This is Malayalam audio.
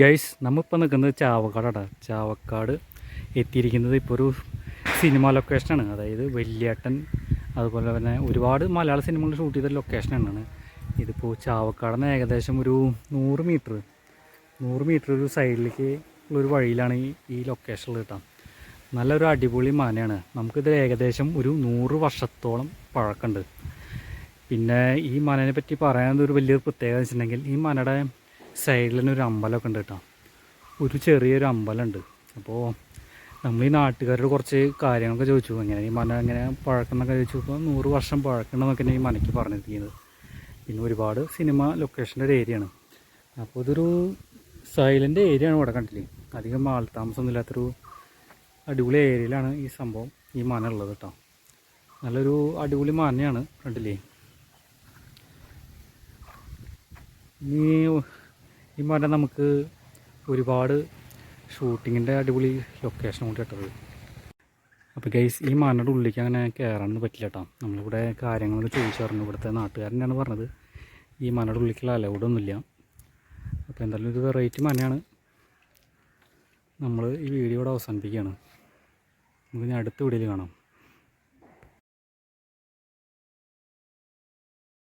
ഗൈസ് നമ്മളിപ്പോൾ നിൽക്കുന്നത് ചാവക്കാടാണ് ചാവക്കാട് എത്തിയിരിക്കുന്നത് ഇപ്പോൾ ഒരു സിനിമ ലൊക്കേഷനാണ് അതായത് വെള്ളിയേട്ടൻ അതുപോലെ തന്നെ ഒരുപാട് മലയാള സിനിമകൾ ഷൂട്ട് ചെയ്ത ലൊക്കേഷനാണ് ഇതിപ്പോൾ ചാവക്കാട് നിന്ന് ഏകദേശം ഒരു നൂറ് മീറ്റർ നൂറ് മീറ്റർ ഒരു സൈഡിലേക്ക് ഉള്ളൊരു വഴിയിലാണ് ഈ ഈ ലൊക്കേഷൻ കിട്ടാം നല്ലൊരു അടിപൊളി മനയാണ് നമുക്കിത് ഏകദേശം ഒരു നൂറ് വർഷത്തോളം പഴക്കമുണ്ട്. പിന്നെ ഈ മനനെ പറ്റി പറയാൻ ഒരു വലിയൊരു പ്രത്യേകത വെച്ചിട്ടുണ്ടെങ്കിൽ ഈ മനയുടെ സൈഡിൽ തന്നെ ഒരു അമ്പലമൊക്കെ ഉണ്ട് കേട്ടോ. ഒരു ചെറിയൊരു അമ്പലമുണ്ട്. അപ്പോൾ നമ്മൾ ഈ നാട്ടുകാരോട് കുറച്ച് കാര്യങ്ങളൊക്കെ ചോദിച്ചു. എങ്ങനെ ഈ മന എങ്ങനെ പഴക്കമെന്നൊക്കെ ചോദിച്ചു. ഇപ്പോൾ നൂറ് വർഷം പഴക്കണമെന്നൊക്കെ ഈ മനയ്ക്ക് പറഞ്ഞിരിക്കുന്നത്. പിന്നെ ഒരുപാട് സിനിമ ലൊക്കേഷന്റെ ഒരു ഏരിയയാണ്. അപ്പോൾ ഇതൊരു സൈലന്റ് ഏരിയ ആണ് ഇവിടെ കണ്ടില്ലേ. അധികം ആൾ താമസമൊന്നും ഇല്ലാത്തൊരു അടിപൊളി ഏരിയയിലാണ് ഈ സംഭവം ഈ മന ഉള്ളത് കേട്ടോ. നല്ലൊരു അടിപൊളി മനയാണ് കണ്ടില്ലേ. ഈ ഈ മല നമുക്ക് ഒരുപാട് ഷൂട്ടിങ്ങിന്റെ അടിപൊളി ലൊക്കേഷൻ കൂടി ഇട്ടത് അപ്പോൾ ഗൈസ് ഈ മനയുടെ ഉള്ളിലേക്ക് അങ്ങനെ കയറാനൊന്നും പറ്റില്ല കേട്ടോ നമ്മളിവിടെ കാര്യങ്ങളൊക്കെ ചോദിച്ചറിഞ്ഞു. ഇവിടുത്തെ നാട്ടുകാരനാണ് പറഞ്ഞത്. ഈ മനയുടെ ഉള്ളിലേക്കുള്ള അലൗഡ് ഒന്നുമില്ല. അപ്പോൾ എന്തായാലും ഒരു വെറൈറ്റി മനയാണ് നമ്മൾ ഈ വീഡിയോ ഇവിടെ അവസാനിപ്പിക്കുകയാണ്. നമുക്ക് ഇനി അടുത്ത വീഡിയോയിൽ കാണാം.